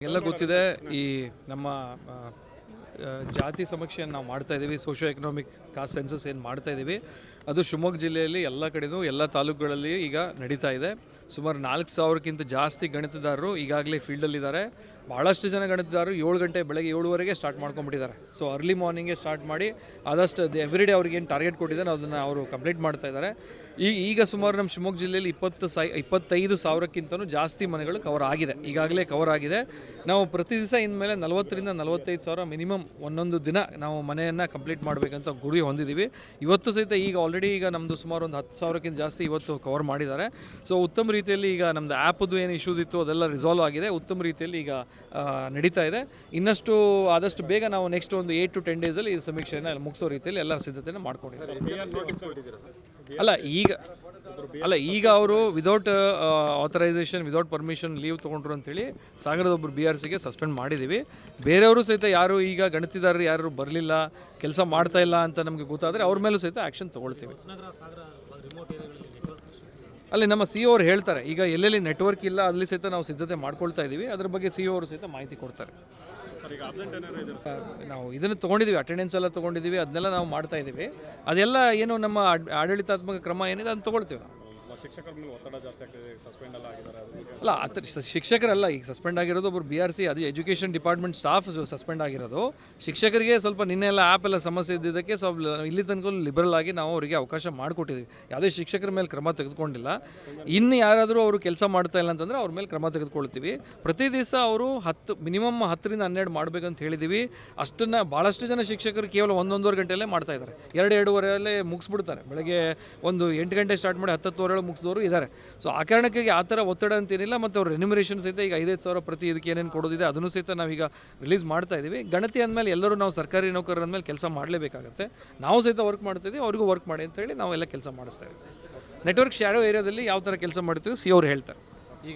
ಎಲ್ಲ ಗೊತ್ತಿದೆ ಈ ನಮ್ಮ ಜಾತಿ ಸಮೀಕ್ಷೆಯನ್ನು ನಾವು ಮಾಡ್ತಾ ಇದ್ದೀವಿ ಸೋಷಿಯೋ ಎಕನಾಮಿಕ್ ಕಾಸ್ಟ್ ಸೆನ್ಸಸ್ ಏನು ಮಾಡ್ತಾ ಇದ್ದೀವಿ ಅದು ಶಿವಮೊಗ್ಗ ಜಿಲ್ಲೆಯಲ್ಲಿ ಎಲ್ಲ ಕಡೆಯೂ ಎಲ್ಲ ತಾಲೂಕುಗಳಲ್ಲಿ ಈಗ ನಡೀತಾ ಇದೆ. ಸುಮಾರು ನಾಲ್ಕು ಸಾವಿರಕ್ಕಿಂತ ಜಾಸ್ತಿ ಗಣಿತದಾರರು ಈಗಾಗಲೇ ಫೀಲ್ಡಲ್ಲಿದ್ದಾರೆ ಭಾಳಷ್ಟು ಜನ ಗಣಿತದಾರರು ಏಳು ಗಂಟೆ ಬೆಳಗ್ಗೆ ಏಳುವರೆಗೆ ಸ್ಟಾರ್ಟ್ ಮಾಡ್ಕೊಂಬಿಟ್ಟಿದ್ದಾರೆ ಸೊ ಅರ್ಲಿ ಮಾರ್ನಿಂಗೇ ಸ್ಟಾರ್ಟ್ ಮಾಡಿ ಆದಷ್ಟು ಎವ್ರಿ ಡೇ ಅವ್ರಿಗೆ ಏನು ಟಾರ್ಗೆಟ್ ಕೊಟ್ಟಿದ್ದಾರೆ, ಅದನ್ನು ಅವರು ಕಂಪ್ಲೀಟ್ ಮಾಡ್ತಾ ಇದ್ದಾರೆ. ಈ, ಈಗ ಸುಮಾರು ನಮ್ಮ ಶಿವಮೊಗ್ಗ ಜಿಲ್ಲೆಯಲ್ಲಿ ಇಪ್ಪತ್ತು ಸೈ, ಇಪ್ಪತ್ತೈದು ಸಾವಿರಕ್ಕಿಂತಲೂ ಜಾಸ್ತಿ ಮನೆಗಳು ಕವರ್ ಆಗಿದೆ. ಈಗಾಗಲೇ ಕವರ್ ಆಗಿದೆ. ನಾವು ಪ್ರತಿ ದಿವಸ ಇನ್ಮೇಲೆ ನಲವತ್ತರಿಂದ ನಲವತ್ತೈದು ಸಾವಿರ ಮಿನಿಮಮ್ ಒಂದೊಂದು ದಿನ ನಾವು ಮನೆಯನ್ನು ಕಂಪ್ಲೀಟ್ ಮಾಡಬೇಕಂತ ಗುರಿ ಹೊಂದಿದ್ದೀವಿ ಇವತ್ತು ಸಹಿತ ಈಗ ಆಲ್ರೆಡಿ ಈಗ ನಮ್ಮದು ಸುಮಾರು ಒಂದು ಹತ್ತು ಸಾವಿರಕ್ಕಿಂತ ಜಾಸ್ತಿ ಇವತ್ತು ಕವರ್ ಮಾಡಿದ್ದಾರೆ. ಸೊ ಉತ್ತಮ ರೀತಿಯಲ್ಲಿ ಈಗ ನಮ್ಮದು ಆ್ಯಪದ್ದು ಏನು ಇಶ್ಯೂಸ್ ಇತ್ತು ಅದೆಲ್ಲ ರಿಸಾಲ್ವ್ ಆಗಿದೆ. ಉತ್ತಮ ರೀತಿಯಲ್ಲಿ ಈಗ ನಡೀತಾ ಇದೆ. ಇನ್ನಷ್ಟು ಆದಷ್ಟು ಬೇಗ ನಾವು ನೆಕ್ಸ್ಟ್ ಒಂದು ಏಯ್ಟ್ ಟು ಟೆನ್ ಡೇಸಲ್ಲಿ ಈ ಸಮೀಕ್ಷೆಯನ್ನು ಮುಗಿಸೋ ರೀತಿಯಲ್ಲಿ ಎಲ್ಲ ಸಿದ್ಧತೆಯನ್ನು ಮಾಡ್ಕೊಂಡಿದ್ದೀವಿ. ಅಲ್ಲ ಈಗ ಅಲ್ಲ ಈಗ ಅವರು without authorisation without permission leave ತೊಗೊಂಡ್ರು ಅಂತೇಳಿ ಸಾಗರದ ಒಬ್ಬರು ಬಿ ಆರ್ ಸಿಗೆ ಸಸ್ಪೆಂಡ್ ಮಾಡಿದ್ದೀವಿ ಬೇರೆಯವರು ಸಹಿತ ಯಾರು ಈಗ ಗಣಿತದಾರರು ಯಾರು ಬರಲಿಲ್ಲ ಕೆಲಸ ಮಾಡ್ತಾ ಇಲ್ಲ ಅಂತ ನಮಗೆ ಗೊತ್ತಾದರೆ ಅವ್ರ ಮೇಲೂ ಸಹಿತ ಆ್ಯಕ್ಷನ್ ತೊಗೊಳ್ತೀವಿ. ಅಲ್ಲಿ ನಮ್ಮ ಸಿ ಅವರು ಹೇಳ್ತಾರೆ ಈಗ ಎಲ್ಲೆಲ್ಲಿ ನೆಟ್ವರ್ಕ್ ಇಲ್ಲ ಅಲ್ಲಿ ಸಹಿತ ನಾವು ಸಿದ್ಧತೆ ಮಾಡ್ಕೊಳ್ತಾ ಇದ್ದೀವಿ ಅದ್ರ ಬಗ್ಗೆ ಸಿ ಅವರು ಸಹಿತ ಮಾಹಿತಿ ಕೊಡ್ತಾರೆ. ನಾವು ಇದನ್ನು ತೊಗೊಂಡಿದ್ದೀವಿ ಅಟೆಂಡೆನ್ಸ್ ಎಲ್ಲ ತೊಗೊಂಡಿದ್ದೀವಿ ಅದನ್ನೆಲ್ಲ ನಾವು ಮಾಡ್ತಾ ಇದ್ದೀವಿ ಅದೆಲ್ಲ ಏನು ನಮ್ಮ ಆಡಳಿತಾತ್ಮಕ ಕ್ರಮ ಏನಿದೆ ಅದನ್ನು ತೊಗೊಳ್ತೀವಿ ನಾವು. ಅಲ್ಲ, ಆ ಶಿಕ್ಷಕರಲ್ಲ, ಈಗ ಸಸ್ಪೆಂಡ್ ಆಗಿರೋದು ಒಬ್ಬರು ಬಿ ಆರ್ ಸಿ ಅದು ಎಜುಕೇಷನ್ ಡಿಪಾರ್ಟ್ಮೆಂಟ್ ಸ್ಟಾಫ್ ಸಸ್ಪೆಂಡ್ ಆಗಿರೋದು. ಶಿಕ್ಷಕರಿಗೆ ಸ್ವಲ್ಪ ನಿನ್ನೆ ಎಲ್ಲ ಆ್ಯಪ್ ಎಲ್ಲ ಸಮಸ್ಯೆ ಇದ್ದಿದ್ದಕ್ಕೆ ಸ್ವಲ್ಪ ಇಲ್ಲಿ ತನಕ ಲಿಬರಲ್ ಆಗಿ ನಾವು ಅವರಿಗೆ ಅವಕಾಶ ಮಾಡಿಕೊಟ್ಟಿದ್ದೀವಿ. ಯಾವುದೇ ಶಿಕ್ಷಕರ ಮೇಲೆ ಕ್ರಮ ತೆಗೆದುಕೊಂಡಿಲ್ಲ. ಇನ್ನು ಯಾರಾದರೂ ಅವರು ಕೆಲಸ ಮಾಡ್ತಾ ಇಲ್ಲ ಅಂತಂದರೆ ಅವ್ರ ಮೇಲೆ ಕ್ರಮ ತೆಗೆದುಕೊಳ್ತೀವಿ. ಪ್ರತಿ ದಿವಸ ಅವರು ಹತ್ತು ಮಿನಿಮಮ್ ಹತ್ತರಿಂದ ಹನ್ನೆರಡು ಮಾಡಬೇಕಂತ ಹೇಳಿದ್ದೀವಿ. ಅಷ್ಟನ್ನು ಭಾಳಷ್ಟು ಜನ ಶಿಕ್ಷಕರು ಕೇವಲ ಒಂದೊಂದುವರೆ ಗಂಟೆಯಲ್ಲೇ ಮಾಡ್ತಾ ಇದ್ದಾರೆ. ಎರಡು, ಎರಡೂವರೆಯಲ್ಲೇ ಮುಗಿಸ್ಬಿಡ್ತಾರೆ. ಬೆಳಗ್ಗೆ ಒಂದು ಎಂಟು ಗಂಟೆ ಸ್ಟಾರ್ಟ್ ಮಾಡಿ ಹತ್ತತ್ತುವರೆ ಮುಗಿಸಿದವರು ಇದ್ದಾರೆ. ಸೊ ಆ ಕಾರಣಕ್ಕಾಗಿ ಆ ಥರ ಒತ್ತಡ ಅಂತೇನಿಲ್ಲ ಮತ್ತು ಅವ್ರ ರೆನ್ಯುಮರೇಷನ್ ಸಹಿತ ಈಗ ಐದೈದು ಸಾವಿರ ಪ್ರತಿ ಇದಕ್ಕೆ ಏನೇನು ಕೊಡೋದಿದೆ ಅದನ್ನು ಸಹಿತ ನಾವೀಗ ರಿಲೀಸ್ ಮಾಡ್ತಾ ಇದ್ದೀವಿ. ಗಣತಿ ಅಂದಮೇಲೆ ಎಲ್ಲರೂ ನಾವು ಸರ್ಕಾರಿ ನೌಕರರ ಮೇಲೆ ಕೆಲಸ ಮಾಡಲೇಬೇಕಾಗುತ್ತೆ. ನಾವು ಸಹಿತ ವರ್ಕ್ ಮಾಡ್ತಿದ್ದೀವಿ ಅವ್ರಿಗೂ ವರ್ಕ್ ಮಾಡಿ ಅಂತ ಹೇಳಿ ನಾವೆಲ್ಲ ಕೆಲಸ ಮಾಡಿಸ್ತಾ ಇದ್ದೀವಿ. ನೆಟ್ವರ್ಕ್ ಶ್ಯಾಡೋ ಏರಿಯಾದಲ್ಲಿ ಯಾವ ಥರ ಕೆಲಸ ಮಾಡ್ತೀವಿ ಸಿ ಅವ್ರು ಹೇಳ್ತಾರೆ.